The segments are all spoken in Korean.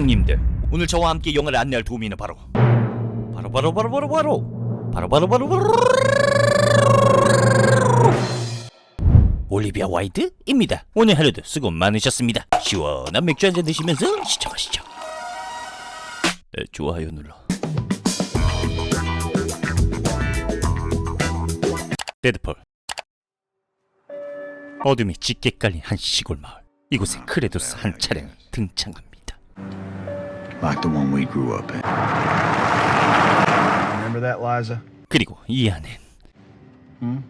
형님들 오늘 저와 함께 영화를 안내할 도우미는 바로 바로 바로 바로 바로 바로 바로 바로 바로 바로 올리비아 와이드입니다. 오늘 하루도 수고 많으셨습니다. 시원한 맥주 한 잔 드시면서 시청하시죠. 에, 좋아요 눌러. 데드폴. 어둠이 짙게 깔린 한 시골 마을. 이곳에 크레도스 한 차량이 등장합니다. Like the one we grew up in. Remember that, Liza? 그리고 이 안엔 Do you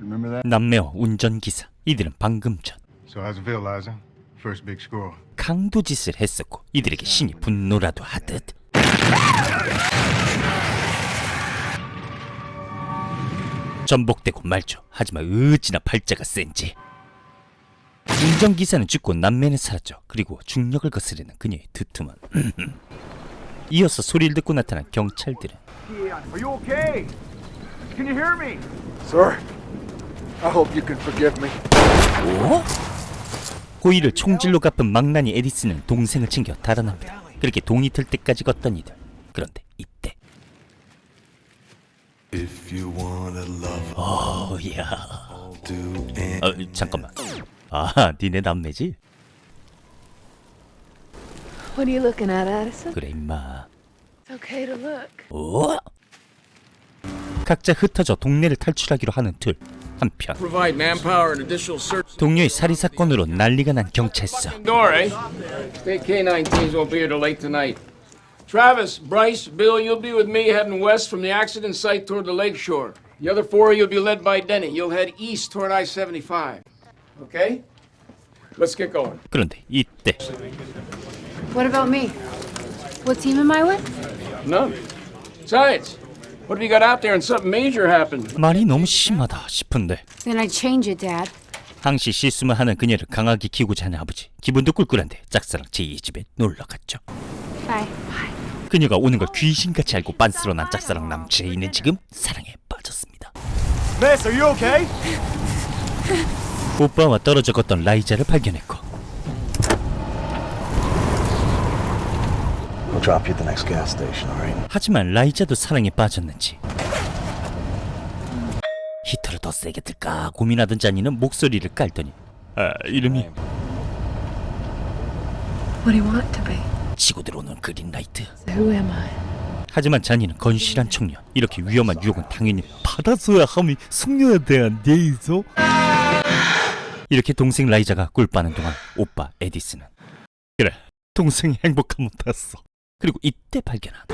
remember that? 남매와 운전기사 이들은 방금 전 So how's it feel, Liza? First big score. 강도짓을 했었고 이들에게 신이 분노라도 하듯 전복되고 말죠 하지만 어찌나 팔자가 센지 운전기사는 죽고 남매는 살았죠 그리고 중력을 거스르는 그녀의 두툼한 이어서 소리를 듣고 나타난 경찰들은 Are you okay? Can you hear me? Sir, I hope you can forgive me. 오? 고의를 총질로 갚은 망나니 에디슨은 동생을 챙겨 달아납니다. 그렇게 동이 틀 때까지 걷던 이들. 그런데 이때. 어, 야. 어, 잠깐만. 아, 니네 남매지? What are you looking at, Addison? 그래 임마. It's okay to look. 오? 각자 흩어져 동네를 탈출하기로 하는 둘. 한편 Provide manpower and additional search. 동료의 살인 사건으로 난리가 난 경찰서. Door, eh? State K-9 teams won't be here till late tonight. Travis, Bryce, Bill, you'll be with me heading west from the accident site toward the lake shore. The other four, you'll be led by Denny. You'll head east toward I-75. Okay? Let's get going. 그런데 이때 What about me? What team am I with? None. Besides, what if you got out there and something major happened? 말이 너무 심하다 싶은데 Then I'd change it, Dad. 항시 실수만 하는 그녀를 강하게 키우고자 하는 아버지 기분도 꿀꿀한데 짝사랑 제2의 집에 놀러 갔죠 Bye. 그녀가 오는 걸 귀신같이 알고 빤스러 난 짝사랑 남 제이는 지금 사랑에 빠졌습니다 Miss, are you okay? 오빠와 떨어져 걷던 라이자를 발견했고. We'll drop you at the next gas station, alright? 하지만 라이자도 사랑에 빠졌는지. 히터를 더 세게 틀까 고민하던 자니는 목소리를 깔더니. 아 이름이? What do you want to be? 치고 들어오는 그린라이트. Who am I? 하지만 자니는 건실한 청년. 이렇게 위험한 유혹은 당연히 받아서야 함이 숙녀에 대한 예의죠 이렇게 동생 라이자가 꿀 빠는 동안 오빠 에디슨은 그래 동생이 행복하면 됐어 그리고 이때 발견한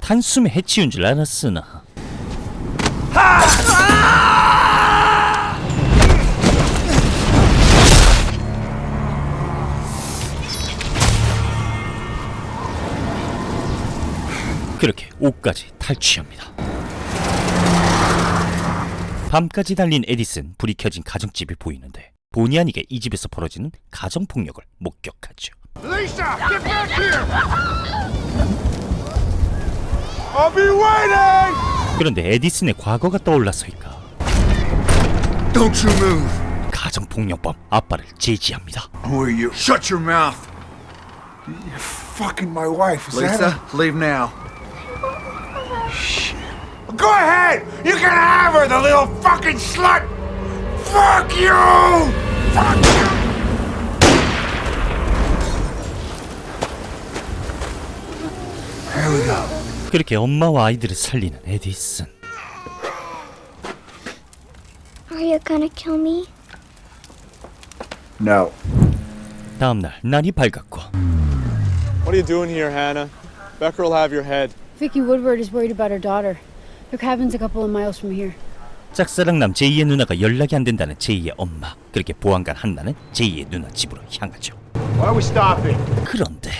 단숨에 해치운 줄 알았으나 그렇게 옷까지 탈취합니다. 밤까지 달린 에디슨 불이 켜진 가정집이 보이는데 본의 아니게 이 집에서 벌어지는 가정 폭력을 목격하죠. Lisa, get back here! I'll be waiting! 그런데 에디슨의 과거가 떠올라서일까 Don't you move. 가정 폭력범 아빠를 제지합니다. Who are you? Shut your mouth. You're fucking my wife. Is that Lisa, leave now. Go ahead! You can have her, the little fucking slut! Fuck you! Fuck you! Here we go. 그렇게 엄마와 아이들을 살리는 에디슨. Are you gonna kill me? No. 다음날 날이 밝았고 What are you doing here, Hannah? Becker will have your head. Vicky Woodward is worried about her daughter. Her cabin's a couple of miles from here. 짝사랑남 제이의 누나가 연락이 안 된다는 제이의 엄마. 그렇게 보안관 한나는 제이의 누나 집으로 향하죠. Why are we stopping? 그런데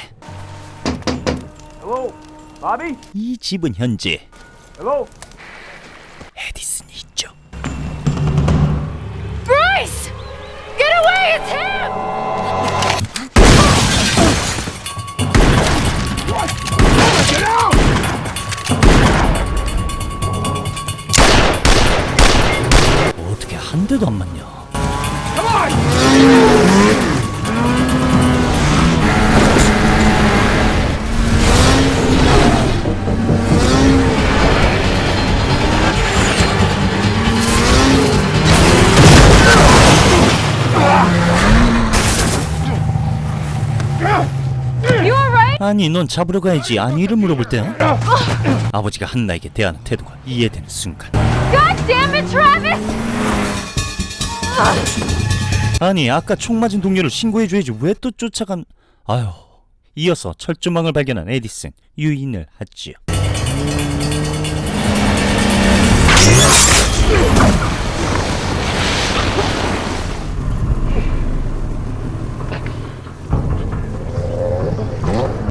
Hello? Bobby? 이 집은 현재 Hello? 에디슨이 있죠. Bryce! Get away! It's him! 잠깐만요. 아니 넌 잡으러 가야지 아니 이름 물어볼 때야 아버지가 한나에게 대하는 태도가 이해되는 순간 God damn it, Travis! 아니 아까 총 맞은 동료를 신고해줘야지 왜 또 쫓아간 아휴. 이어서 철조망을 발견한 에디슨 유인을 하지요.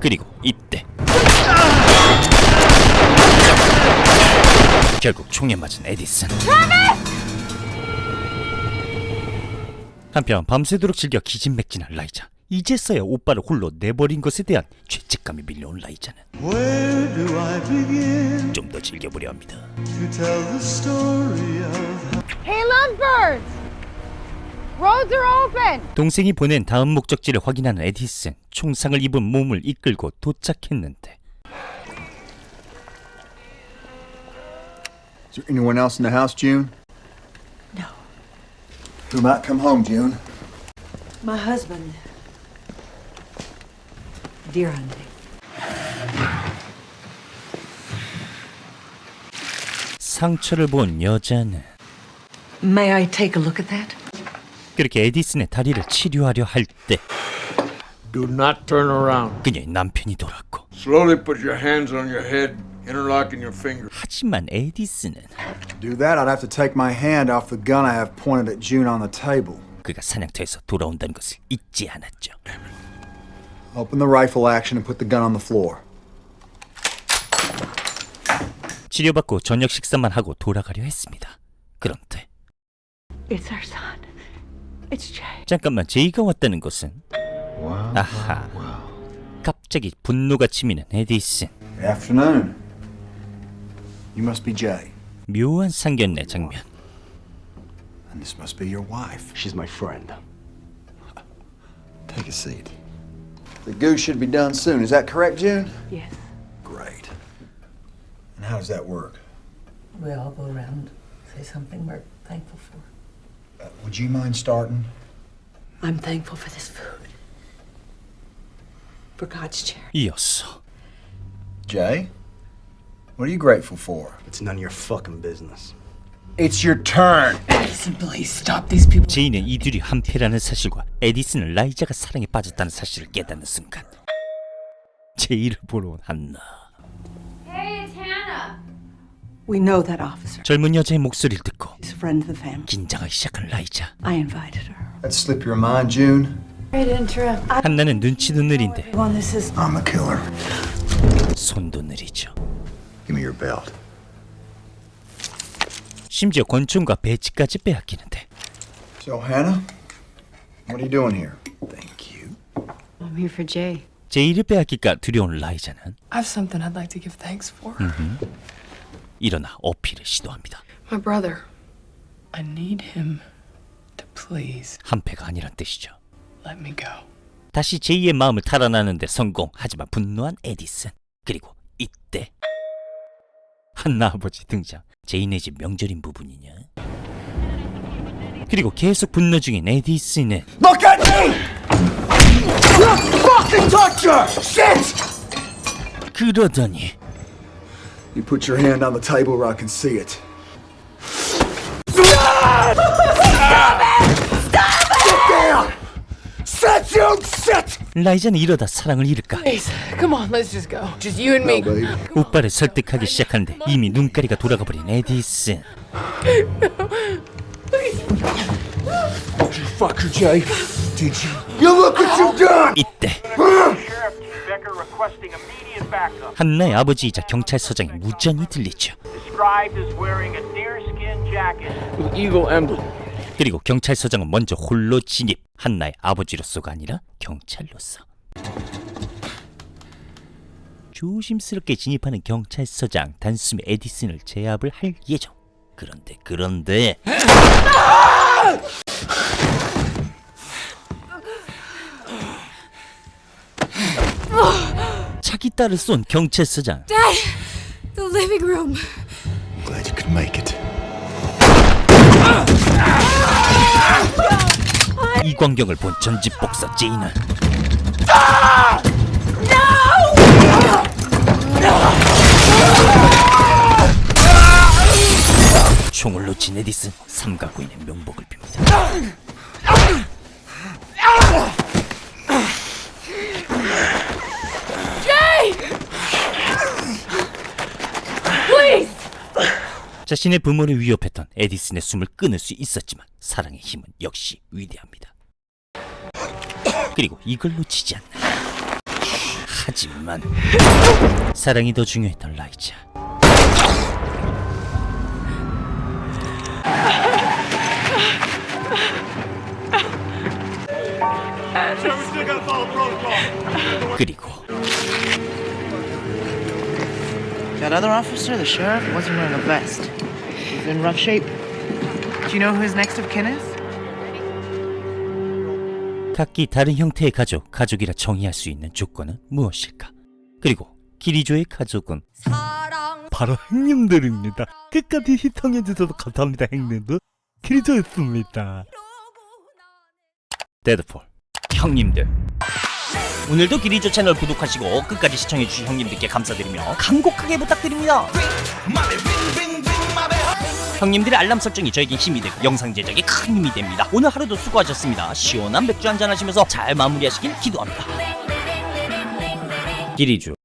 그리고 이때. 결국 총에 맞은 에디슨 한편 밤새도록 즐겨 기진맥진한 라이자 이제서야 오빠를 홀로 내버린 것에 대한 죄책감이 밀려온 라이자는 좀 더 즐겨보려 합니다 Hey, lovebirds! Roads are open! 동생이 보낸 다음 목적지를 확인하는 에디슨 총상을 입은 몸을 이끌고 도착했는데 Is there anyone else in the house, June? Who might come home, June? My husband. Deer hunting. 상처를 본 여자는 May I take a look at that? 그렇게 에디슨의 다리를 치료하려 할 때 Do not turn around. 그녀의 남편이 돌았고 Slowly put your hands on your head, interlocking your fingers. 하지만 에디슨은 do that, I'd have to take my hand off the gun I have pointed at June on the table. 그가 사냥터에서 돌아온다는 것을 잊지 않았죠 Open the rifle action and put the gun on the floor. 치료받고 저녁 식사만 하고 돌아가려 했습니다 그런데 It's our son. It's Jay. 잠깐만 제이가 왔다는 것은 아하 갑자기 분노가 치미는 에디슨 Good afternoon. You must be Jay. 묘한 상견례 장면 And this must be your wife. She's my friend. Take a seat. The goose should be done soon. Is that correct, June? Yes. Great. And how does that work? We all go around, say something we're thankful for. Uh, would you mind starting? I'm thankful for this food. For God's charity. 이어서 Jay? What are you grateful for? It's none of your fucking business. It's your turn. Listen, please stop these people. 제이는 이들이 한패라는 사실과 에디슨은 라이자가 사랑에 빠졌다는 사실을 깨닫는 순간 제이를 보러 온 한나 Hey, it's Hannah! We know that officer. 젊은 여자의 목소리를 듣고 He's a friend of the family. 긴장하기 시작한 라이자 I invited her. Let's slip your mind, June. Right interrupt. 한나는 눈치도 느린데 I'm the killer. 손도 느리죠 Give me your belt. 심지어 권총과 배지까지 빼앗기는데 So, Hannah, what are you doing here? Thank you. I'm here for Jay. 제이를 빼앗길까 두려운 라이자는 I have something I'd like to give thanks for. 일어나 어필을 시도합니다 My brother. I need him to please 한패가 아니란 뜻이죠 let me go. 다시 제이의 마음을 탈환하는데 성공 하지만 분노한 에디슨 그리고 이때 한나 아버지 등장 제이네 집 명절인 부분이냐 그리고 계속 분노 중인 에디슨은 Look at me! You fucking touch her! Shit! 그러더니 You put your hand on the table where I can see it. You sit! 라이자는 이러다 사랑을 잃을까 Please, come on, let's just go. Just you and me. 오빠를 설득하기 시작하는데 이미 눈가리가 돌아가 버린 에디슨 Fuck her, Jay. Did you? You look what you've done! 이때 한나의 아버지이자 경찰서장의 무전이 들리죠 With eagle emblem. 그리고 경찰서장은 먼저 홀로 진입 한나의 아버지로서가 아니라 경찰로서 조심스럽게 진입하는 경찰서장 단숨에 에디슨을 제압을 할 예정 그런데 그런데 자기 딸을 쏜 경찰서장 Dad! The living room! Glad you could make it. 이 광경을 본 전집 복사 제인은 총을 놓친 에디슨 삼각구인의 명복을 빕니다. 자신의 부모를 위협했던 에디슨의 숨을 끊을 수 있었지만 사랑의 힘은 역시 위대합니다. 그리고 이걸 놓치지 않나. 하지만 사랑이 더 중요했던 라이자. 그리고 That other officer, the sheriff, wasn't wearing a vest. He's in rough shape. Do you know who his next of kin is? 각기 다른 형태의 가족, 가족이라 정의할 수 있는 조건은 무엇일까? 그리고 기리조의 가족은 바로 형님들입니다. 끝까지 시청해주셔서 감사합니다, 형님들. 기리조였습니다. 데드폴 형님들 오늘도 기리조 채널 구독하시고 끝까지 시청해주신 형님들께 감사드리며 간곡하게 부탁드립니다. 형님들의 알람 설정이 저에게 힘이 되고 영상 제작에 큰 힘이 됩니다. 오늘 하루도 수고하셨습니다. 시원한 맥주 한잔 하시면서 잘 마무리하시길 기도합니다. 기리주